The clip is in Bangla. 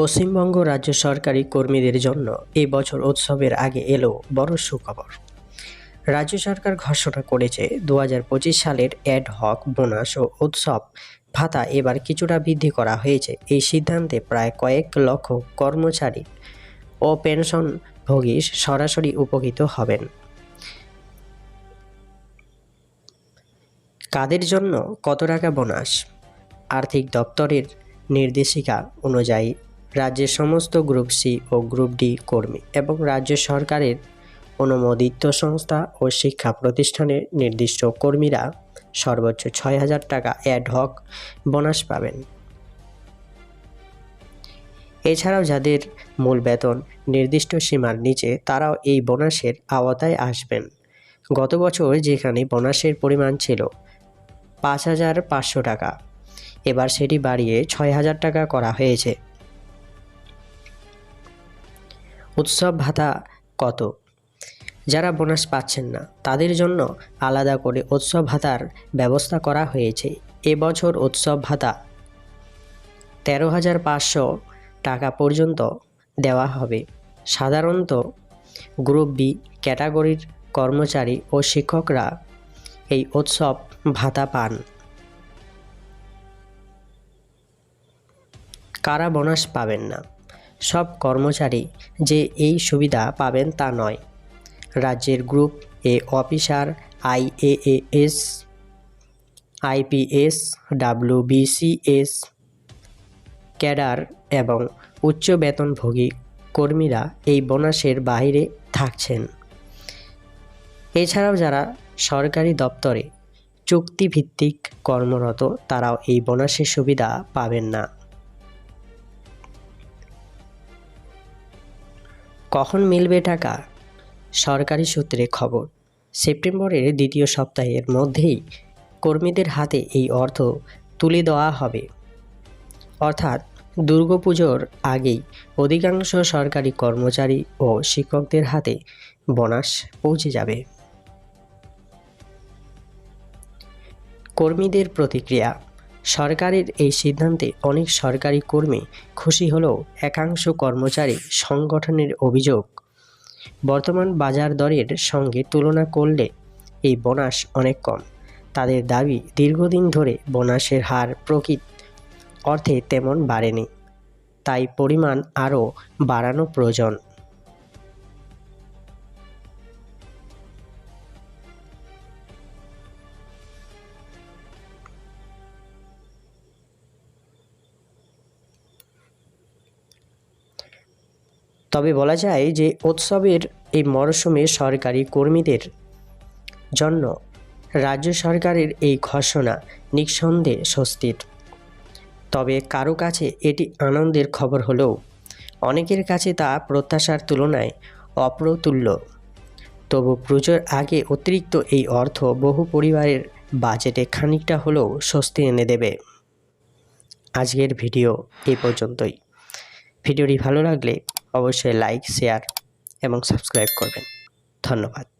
পশ্চিমবঙ্গ রাজ্য সরকারি কর্মীদের জন্য এই বছর উৎসবের আগে এলো বড় সুখবর। রাজ্য সরকার ঘোষণা করেছে দু হাজার পঁচিশ সালের অ্যাড হক বোনাস ও উৎসব ভাতা এবার কিছুটা বৃদ্ধি করা হয়েছে। এই সিদ্ধান্তে প্রায় কয়েক লক্ষ কর্মচারী ও পেনশনভোগী সরাসরি উপকৃত হবেন। কাদের জন্য কত টাকা বোনাস? আর্থিক দপ্তরের নির্দেশিকা অনুযায়ী রাজ্যের সমস্ত গ্রুপ সি ও গ্রুপ ডি কর্মী এবং রাজ্য সরকারের অনুমোদিত সংস্থা ও শিক্ষা প্রতিষ্ঠানের নির্দিষ্ট কর্মীরা সর্বোচ্চ ছয় হাজার টাকা অ্যাড হক বোনাস পাবেন। এছাড়াও যাদের মূল বেতন নির্দিষ্ট সীমার নিচে, তারাও এই বোনাসের আওতায় আসবেন। গত বছর যেখানে বোনাসের পরিমাণ ছিল পাঁচ হাজার পাঁচশো টাকা, এবার সেটি বাড়িয়ে ছয় হাজার টাকা করা হয়েছে। উৎসব ভাতা কত? যারা বোনাস পাচ্ছেন না, তাদের জন্য আলাদা করে উৎসব ভাতার ব্যবস্থা করা হয়েছে। এবছর উৎসব ভাতা তেরো হাজার পাঁচশো টাকা পর্যন্ত দেওয়া হবে। সাধারণত গ্রুপ বি ক্যাটাগরির কর্মচারী ও শিক্ষকরা এই উৎসব ভাতা পান। কারা বোনাস পাবেন না? সব কর্মচারী যে এই সুবিধা পাবেন তা নয়। রাজ্যের group A officer IAS IPS WBCS cadre এবং উচ্চ বেতনভোগী কর্মীরা এই বোনাসের বাইরে থাকছেন। এছাড়াও যারা সরকারি দপ্তরে চুক্তিভিত্তিক কর্মরত, তারাও এই বোনাসের সুবিধা পাবেন না। কখন মিলবে টাকা? সরকারি সূত্রে খবর, সেপ্টেম্বরের দ্বিতীয় সপ্তাহের মধ্যেই কর্মীদের হাতে এই অর্থ তুলে দেওয়া হবে। অর্থাৎ দুর্গাপুজোর আগেই অধিকাংশ সরকারি কর্মচারী ও শিক্ষকদের হাতে বোনাস পৌঁছে যাবে। কর্মীদের প্রতিক্রিয়া সরকারের এই সিদ্ধান্তে অনেক সরকারি কর্মী খুশি হলেও একাংশ কর্মচারী সংগঠনের অভিযোগ। বর্তমান বাজার দরের সঙ্গে তুলনা করলে এই বোনাস অনেক কম। তাদের দাবি দীর্ঘদিন ধরে বোনাসের হার প্রকৃত অর্থে তেমন বাড়েনি। তাই পরিমাণ আরও বাড়ানো প্রয়োজন। তবে বলা যায় যে উৎসবের এই মরশুমে সরকারি কর্মীদের জন্য রাজ্য সরকারের এই ঘোষণা নিঃসন্দেহে স্বস্তির। তবে কারও কাছে এটি আনন্দের খবর হলেও অনেকের কাছে তা প্রত্যাশার তুলনায় অপ্রতুল্য। তবু পুজোর আগে অতিরিক্ত এই অর্থ বহু পরিবারের বাজেটে খানিকটা হলেও স্বস্তি এনে দেবে। আজকের ভিডিও এ পর্যন্তই। ভিডিওটি ভালো লাগলে অবশ্যই লাইক শেয়ার এবং সাবস্ক্রাইব করবেন। ধন্যবাদ।